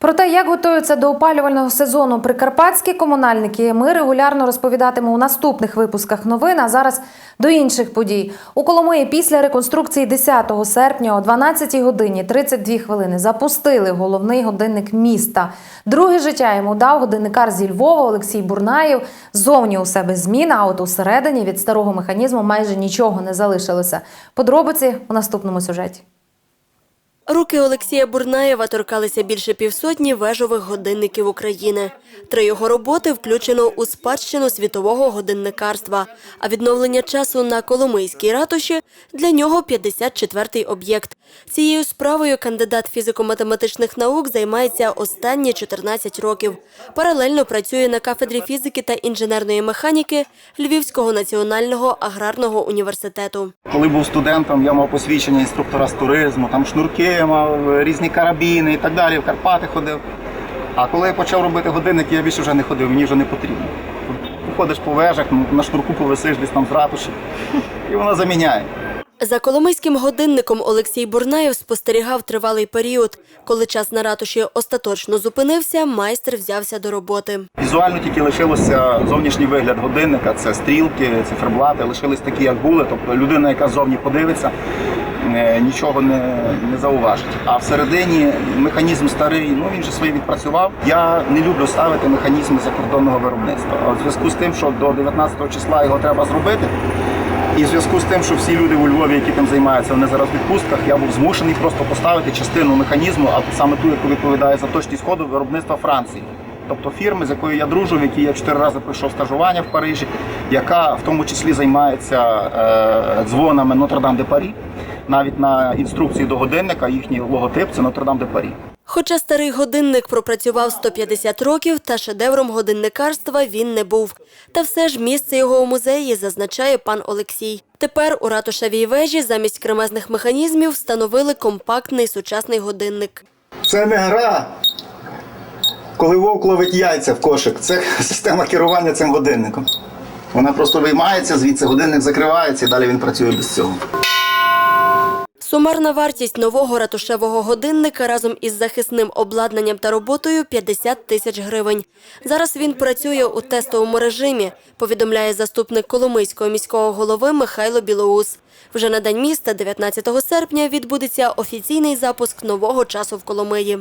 Про те, як готуються до опалювального сезону прикарпатські комунальники, ми регулярно розповідатимемо у наступних випусках новин. А зараз до інших подій. У Коломиї після реконструкції 10 серпня о 12 годині 32 хвилини запустили головний годинник міста. Друге життя йому дав годинникар зі Львова Олексій Бурнаєв. Зовні у себе зміна, а от усередині від старого механізму майже нічого не залишилося. Подробиці у наступному сюжеті. Руки Олексія Бурнаєва торкалися більше півсотні вежових годинників України. Три його роботи включено у спадщину світового годинникарства, а відновлення часу на Коломийській ратуші для нього 54-й об'єкт. Цією справою кандидат фізико-математичних наук займається останні 14 років. Паралельно працює на кафедрі фізики та інженерної механіки Львівського національного аграрного університету. Коли був студентом, я мав посвідчення інструктора з туризму, там шнурки мав, різні карабіни і так далі, в Карпати ходив. А коли я почав робити годинники, я більше вже не ходив, мені вже не потрібно. Ходиш по вежах, на шнурку повисиш десь там з ратуші, і воно заміняє. За Коломийським годинником Олексій Бурнаєв спостерігав тривалий період. Коли час на ратуші остаточно зупинився, майстер взявся до роботи. Візуально тільки лишилося зовнішній вигляд годинника, це стрілки, циферблати, лишились такі, як були. Тобто людина, яка ззовні подивиться, е, нічого не, не зауважить. А всередині механізм старий, ну він же своє відпрацював. Я не люблю ставити механізми закордонного виробництва. В зв'язку з тим, що до 19 числа його треба зробити. І в зв'язку з тим, що всі люди у Львові, які тим займаються, вони зараз в відпустках, я був змушений просто поставити частину механізму, а саме ту, яку відповідає за точність ходу виробництва Франції. Тобто фірми, з якою я дружу, в якій я чотири рази пройшов стажування в Парижі, яка в тому числі займається е, дзвонами Нотр-Дам де Парі. Навіть на інструкції до годинника їхній логотип це Нотр-Дам де Парі. Хоча старий годинник пропрацював 150 років, та шедевром годинникарства він не був. Та все ж місце його у музеї зазначає пан Олексій. Тепер у ратушевій вежі замість кремезних механізмів встановили компактний сучасний годинник. Це не гра. Коли вовк ловить яйця в кошик, це система керування цим годинником. Вона просто виймається, звідси годинник закривається і далі він працює без цього. Сумарна вартість нового ратушевого годинника разом із захисним обладнанням та роботою 50 тисяч гривень. Зараз він працює у тестовому режимі, повідомляє заступник Коломийського міського голови Михайло Білоус. Вже на день міста, 19 серпня, відбудеться офіційний запуск нового часу в Коломиї.